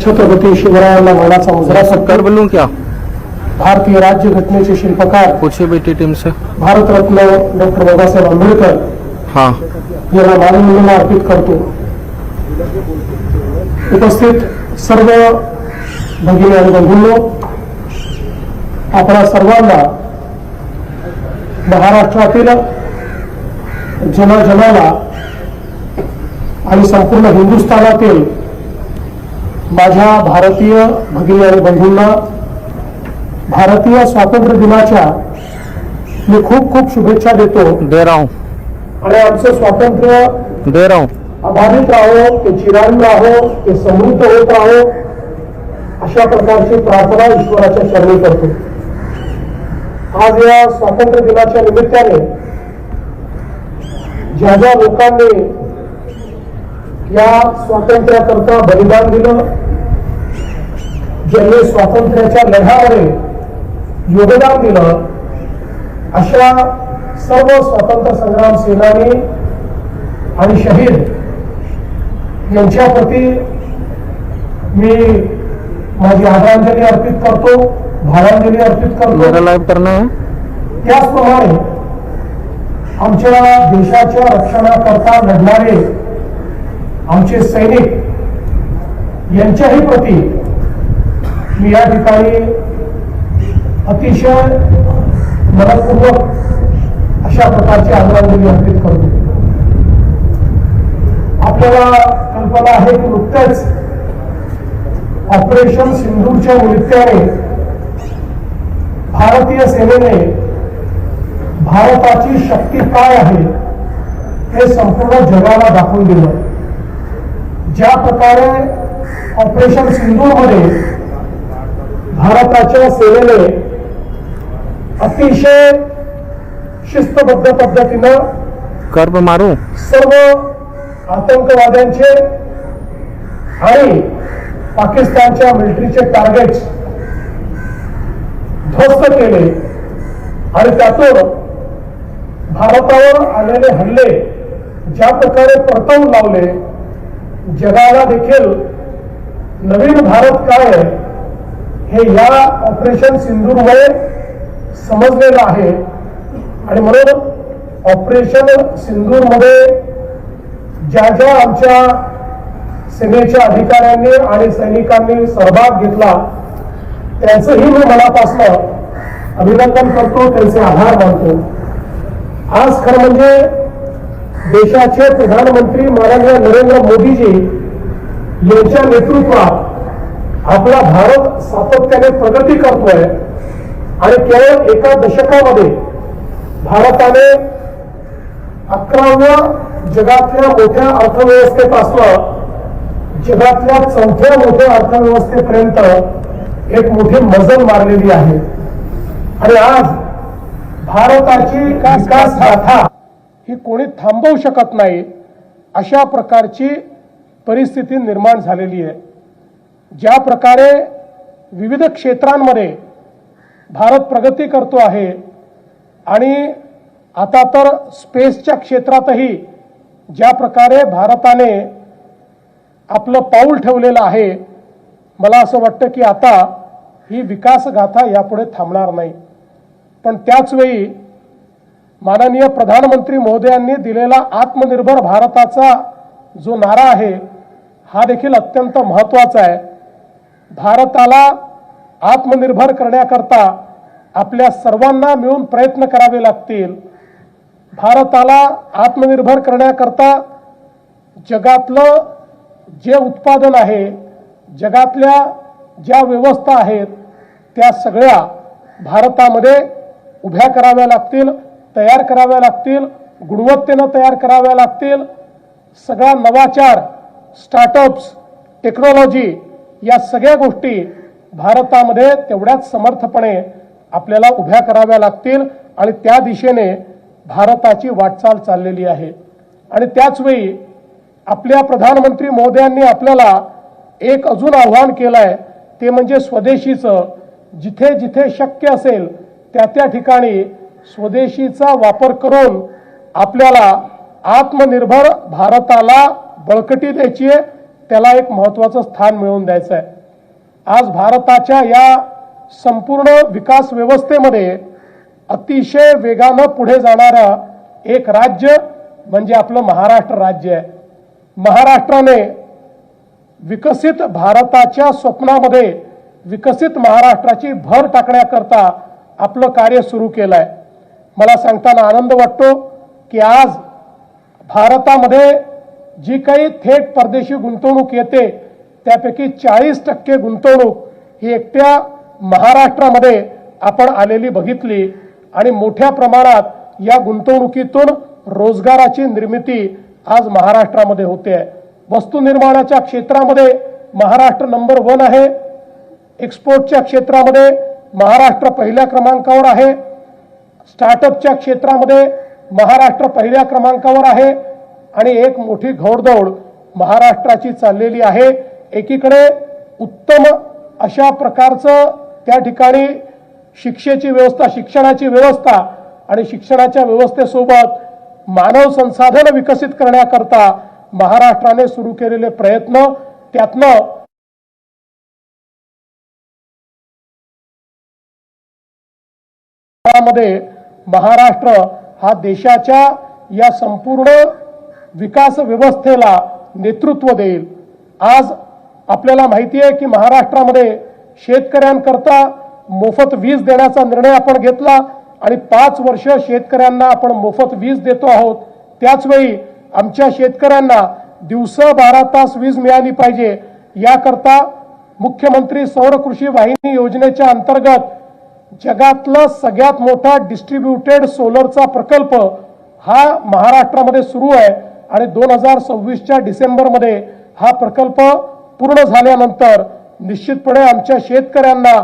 छत्रपती शिवरायांना मानाचा मुजरा कर सत्कार बोलूं क्या भारतीय राज्यघटनेचे शिल्पकार पूछिए बेटी टीम से भारतरत्न डॉक्टर बाबासाहेब आंबेडकर हाँ. यांना मानवंदना अर्पित करतो. उपस्थित सर्व भगिनी आणि बंधूंनो आपणा सर्वांना महाराष्ट्रातील जनाजनाला आणि संपूर्ण हिंदुस्थानातील माझ्या भारतीय भगिनी आणि बंधूंना भारतीय स्वातंत्र्य दिनाच्या मी खूप खूप शुभेच्छा देतो. दे रहा हूँ आणि आमचं स्वातंत्र्य दे रहा हूँ अबाधित राहो ते चिरायू राहो ते समृद्ध होत राहो. अशा प्रकारची प्रार्थना ईश्वराच्या चरणी करतो. आज या स्वातंत्र्य दिनाच्या निमित्ताने ज्या ज्या लोकांनी या स्वातंत्र्याकरता बलिदान दिलं ज्यांनी स्वातंत्र्याच्या लढ्यामध्ये योगदान दिलं अशा सर्व स्वातंत्र्य संग्राम सेनानी आणि शहीद यांच्याप्रती मी माझी आदरांजली अर्पित करतो भावांजली अर्पित करतो. मेरा लाइव करना त्याचप्रमाणे आमच्या देशाच्या रक्षणाकरता लढणारे आमचे सैनिक यांच्याही प्रती मी या ठिकाणी अतिशय मनपूर्वक अशा प्रकारची आदरांजली अर्पित करतो. आपल्याला कल्पना आहे की नुकतेच ऑपरेशन सिंधूरच्या निमित्ताने भारतीय सेनेने भारताची शक्ती काय आहे हे संपूर्ण जगाला दाखवून दिलं. ज्या प्रकारे ऑपरेशन सिंधूरमध्ये भारताच्या सेनेने अतिशय शिस्तबद्ध पद्धतीनं कर पे मारूं. सर्व आतंकवाद्यांचे आणि पाकिस्तानच्या मिलिटरीचे टार्गेट्स ध्वस्त केले आणि त्यातून भारतावर आलेले हल्ले ज्या प्रकारे परतवून लावले जगाला देखील नवीन भारत काय आहे हे या ऑपरेशन सिंधूरमुळे समजलेलं आहे. आणि म्हणून ऑपरेशन सिंधूरमध्ये ज्या ज्या आमच्या सेनेच्या अधिकाऱ्यांनी आणि सैनिकांनी सहभाग घेतला. त्यांचंही मी मनापासनं अभिनंदन करतो त्यांचे आभार मानतो. आज खरं म्हणजे देशाचे प्रधानमंत्री माननीय नरेंद्र मोदीजी यांच्या नेतृत्वात आपला भारत सातत्याने प्रगती करतोय आणि केवळ एका दशकामध्ये भारताने अकराव्या जगातल्या मोठ्या अर्थव्यवस्थेपासून जगातल्या चौथ्या मोठ्या अर्थव्यवस्थेपर्यंत एक मोठी मजल मारलेली आहे. आणि आज भारताची विकास गाथा ही कोणी थांबवू शकत नाही अशा प्रकारची परिस्थिती निर्माण झालेली आहे. ज्या प्रकारे विविध क्षेत्रांमध्ये भारत प्रगती करतो आहे आणि आता तर स्पेसच्या क्षेत्रातही ज्या प्रकारे भारताने आपलं पाऊल ठेवलेलं आहे. मला असं वाटतं की आता ही विकासगाथा यापुढे थांबणार नाही. पण त्याचवेळी माननीय प्रधानमंत्री महोदयांनी दिलेला आत्मनिर्भर भारताचा जो नारा आहे हा देखील अत्यंत महत्त्वाचा आहे. भारताला आत्मनिर्भर करण्याकरता आपल्या सर्वांना मिळून प्रयत्न करावे लागतील. भारताला आत्मनिर्भर करण्याकरता जगातलं जे उत्पादन आहे जगातल्या ज्या व्यवस्था आहेत त्या सगळ्या भारतामध्ये उभ्या कराव्या लागतील तयार कराव्या लागतील गुणवत्तेनं तयार कराव्या लागतील. सगळा नवाचार स्टार्टअप्स टेक्नॉलॉजी या सगळ्या गोष्टी भारतामध्ये तेवढ्याच समर्थपणे आपल्याला उभ्या कराव्या लागतील आणि त्या दिशेने भारताची वाटचाल चाललेली आहे. आणि त्याचवेळी आपल्या प्रधानमंत्री महोदयांनी आपल्याला एक अजून आव्हान केलं आहे ते म्हणजे स्वदेशीचं. जिथे जिथे शक्य असेल त्या त्या ठिकाणी स्वदेशीचा वापर करून आपल्याला आत्मनिर्भर भारताला बळकटी द्यायची आहे त्याला एक महत्वाचं स्थान मिळवून द्यायचं आहे आज भारताच्या या संपूर्ण विकास व्यवस्थेमध्ये अतिशय वेगानं पुढे जाणारं एक राज्य म्हणजे आपलं महाराष्ट्र राज्य आहे. महाराष्ट्राने विकसित भारताच्या स्वप्नामध्ये विकसित महाराष्ट्राची भर टाकण्याकरता आपलं कार्य सुरू केलं आहे मला सांगताना आनंद वाटतो की आज भारतामध्ये जी काही थेट परदेशी गुंतवणूक येते त्यापैकी चाळीस टक्के गुंतवणूक ही एकट्या महाराष्ट्रामध्ये आपण आलेली बघितली आणि मोठ्या प्रमाणात या गुंतवणुकीतून रोजगाराची निर्मिती आज महाराष्ट्रामध्ये होते. आहे वस्तू निर्माणाच्या क्षेत्रामध्ये महाराष्ट्र नंबर वन आहे. एक्सपोर्टच्या क्षेत्रामध्ये महाराष्ट्र पहिल्या क्रमांकावर आहे. स्टार्टअपच्या क्षेत्रामध्ये महाराष्ट्र पहिल्या क्रमांकावर आहे. आणि एक मोठी घोडदौड महाराष्ट्राची चाललेली आहे. एकीकडे उत्तम अशा प्रकारचं त्या ठिकाणी शिक्षेची व्यवस्था शिक्षणाची व्यवस्था आणि शिक्षणाच्या व्यवस्थेसोबत मानव संसाधन विकसित करण्याकरता महाराष्ट्राने सुरू केलेले प्रयत्न त्यातनं मध्ये महाराष्ट्र हा देशाच्या या संपूर्ण विकास व्यवस्थेला नेतृत्व देईल. आज आपल्याला माहिती आहे की महाराष्ट्रामध्ये शेतकऱ्यांकरता मोफत वीज देण्याचा निर्णय आपण घेतला. आणि पाच वर्ष शेतकऱ्यांना आपण मोफत वीज देतो आहोत. त्याचवेळी आमच्या शेतकऱ्यांना दिवसा बारा तास वीज मिळाली पाहिजे. याकरता मुख्यमंत्री सौर कृषी वाहिनी योजनेच्या अंतर्गत जगातला सगळ्यात मोठा डिस्ट्रीब्युटेड सोलरचा प्रकल्प हा महाराष्ट्रामध्ये सुरू आहे आणि दोन हजार सव्वीसच्या डिसेंबरमध्ये हा प्रकल्प पूर्ण झाल्यानंतर निश्चितपणे आमच्या शेतकऱ्यांना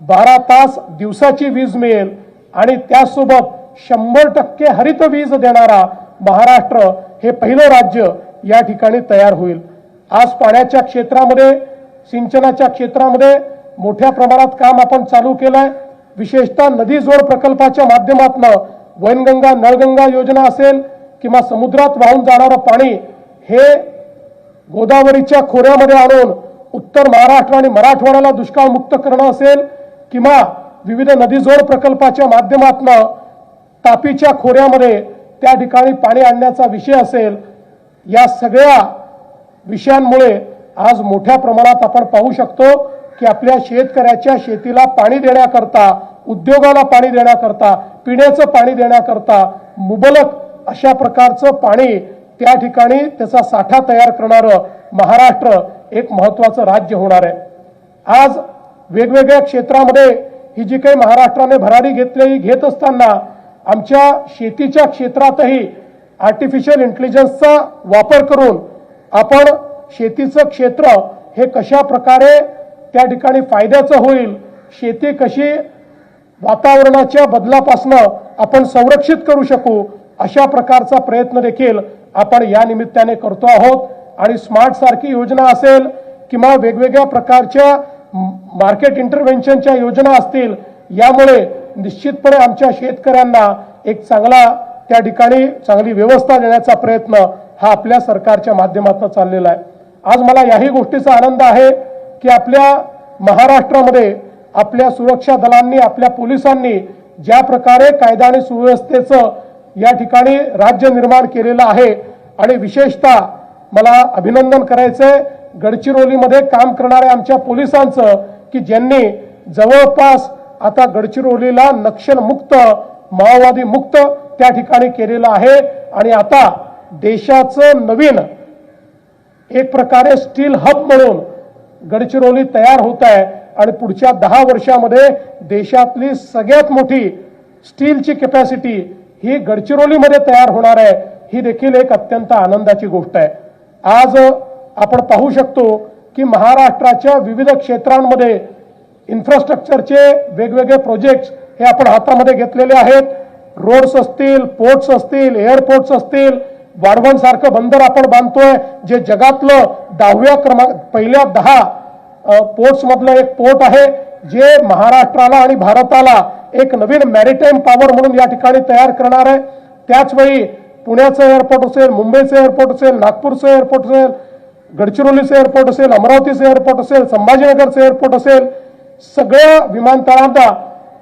बारा तास दिवसाची वीज मिळेल. आणि त्यासोबत शंभर टक्के हरित वीज देणारा महाराष्ट्र हे पहिलं राज्य या ठिकाणी तयार होईल. आज पाण्याच्या क्षेत्रामध्ये सिंचनाच्या क्षेत्रामध्ये मोठ्या प्रमाणात काम आपण चालू केलंय. विशेषतः नदी जोड प्रकल्पाच्या माध्यमातून वैनगंगा नळगंगा योजना असेल किंवा समुद्रात वाहून जाणारं पाणी हे गोदावरीच्या खोऱ्यामध्ये आणून उत्तर महाराष्ट्र आणि मराठवाड्याला दुष्काळमुक्त करणं असेल किंवा विविध नदीजोड प्रकल्पाच्या माध्यमातून तापीच्या खोऱ्यामध्ये त्या ठिकाणी पाणी आणण्याचा विषय असेल या सगळ्या विषयांमुळे आज मोठ्या प्रमाणात आपण पाहू शकतो की आपल्या शेतकऱ्याच्या शेतीला पाणी देण्याकरता उद्योगाला पाणी देण्याकरता पिण्याचं पाणी देण्याकरता मुबलक अशा प्रकारचं पाणी त्या ठिकाणी त्याचा साठा तयार करणारं महाराष्ट्र एक महत्वाचं राज्य होणार आहे. आज वेगवेगळ्या क्षेत्रामध्ये ही जी काही महाराष्ट्राने भरारी घेतली घेत असताना आमच्या शेतीच्या क्षेत्रातही आर्टिफिशियल इंटेलिजन्सचा वापर करून आपण शेतीचं क्षेत्र हे कशा प्रकारे त्या ठिकाणी फायद्याचं होईल शेती कशी वातावरणाच्या बदलापासनं आपण संरक्षित करू शकू अशा प्रकारचा प्रयत्न देखील आपण या निमित्ताने करतो आहोत. आणि स्मार्ट सारखी योजना असेल किंवा वेगवेगळ्या प्रकारच्या मार्केट इंटरव्हेन्शनच्या योजना असतील यामुळे निश्चितपणे आमच्या शेतकऱ्यांना एक चांगला त्या ठिकाणी चांगली व्यवस्था देण्याचा प्रयत्न हा आपल्या सरकारच्या माध्यमातून चाललेला आहे. आज मला याही गोष्टीचा आनंद आहे की आपल्या महाराष्ट्रामध्ये आपल्या सुरक्षा दलांनी आपल्या पोलिसांनी ज्या प्रकारे कायदा आणि सुव्यवस्थेचं या ठिकाणी राज्य निर्माण केलेलं आहे आणि विशेषतः मला अभिनंदन करायचं आहे गडचिरोलीमध्ये काम करणाऱ्या आमच्या पोलिसांचं की ज्यांनी जवळपास आता गडचिरोलीला नक्षलमुक्त माओवादी मुक्त त्या ठिकाणी केलेलं आहे. आणि आता देशाचं नवीन एक प्रकारे स्टील हब म्हणून गडचिरोली तयार होत आहे. आणि पुढच्या दहा वर्षामध्ये देशातली सगळ्यात मोठी स्टीलची कॅपॅसिटी ही गडचिरोलीमध्ये तयार होणार आहे. ही देखील एक अत्यंत आनंदाची गोष्ट आहे. आज आपण पाहू शकतो की महाराष्ट्राच्या विविध क्षेत्रांमध्ये इन्फ्रास्ट्रक्चरचे वेगवेगळे प्रोजेक्ट्स हे आपण हातामध्ये घेतलेले आहेत. रोड्स असतील पोर्ट्स असतील एअरपोर्ट्स असतील वाढवणसारखं बंदर आपण बांधतोय जे जगातलं दहाव्या क्रमांक पहिल्या दहा पोर्ट्समधलं एक पोर्ट आहे जे महाराष्ट्राला आणि भारताला एक नवीन मॅरिटाईम पॉवर म्हणून या ठिकाणी तयार करणार आहे. त्याचवेळी पुण्याचं एअरपोर्ट असेल मुंबईचं एअरपोर्ट असेल नागपूरचं एअरपोर्ट असेल गडचिरोलीचं एअरपोर्ट असेल अमरावतीचं एअरपोर्ट असेल संभाजीनगरचं एअरपोर्ट असेल सगळ्या विमानतळांना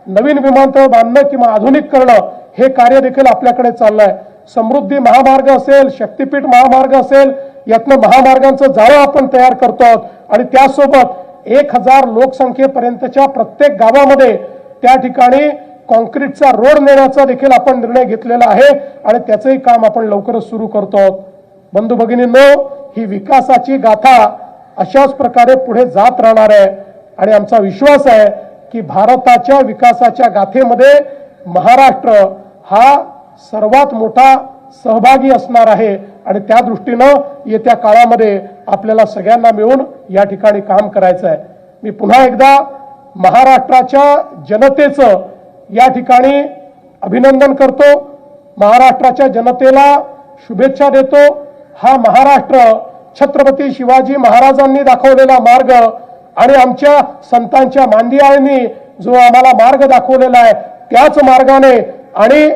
नवीन विमानतळ बांधणं किंवा आधुनिक करणं हे कार्य देखील आपल्याकडे चाललंय. समृद्धी महामार्ग असेल शक्तीपीठ महामार्ग असेल यातनं महामार्गांचं जाळं आपण तयार करतो आहोत. आणि त्यासोबत एक हजार लोकसंख्येपर्यंतच्या प्रत्येक गावामध्ये त्या ठिकाणी कॉन्क्रीटचा रोड नेण्याचा देखील आपण निर्णय घेतलेला आहे आणि त्याचंही काम आपण लवकरच सुरू करतो आहोत. बंधू भगिनींनो ही विकासाची गाथा अशाच प्रकारे पुढे जात राहणार आहे. आणि आमचा विश्वास आहे की भारताच्या विकासाच्या गाथेमध्ये महाराष्ट्र हा सर्वात मोठा सहभागी असणार आहे. आणि त्या दृष्टीनं येत्या काळामध्ये आपल्याला सगळ्यांना मिळून या ठिकाणी काम करायचं आहे. मी पुन्हा एकदा महाराष्ट्राच्या जनतेचं या ठिकाणी अभिनंदन करतो. महाराष्ट्राच्या जनतेला शुभेच्छा देतो. हा महाराष्ट्र छत्रपती शिवाजी महाराजांनी दाखवलेला मार्ग आणि आमच्या संतांच्या मांदियाळींनी जो आम्हाला मार्ग दाखवलेला आहे त्याच मार्गाने आणि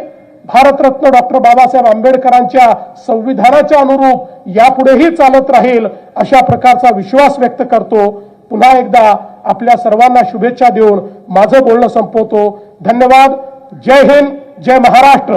भारतरत्न डॉक्टर बाबासाहेब आंबेडकरांच्या संविधानाच्या अनुरूप यापुढेही चालत राहील अशा प्रकारचा विश्वास व्यक्त करतो. पुन्हा एकदा आपल्या सर्वांना शुभेच्छा देऊन माझं बोलणं संपवतो. धन्यवाद. जय हिंद. जय महाराष्ट्र.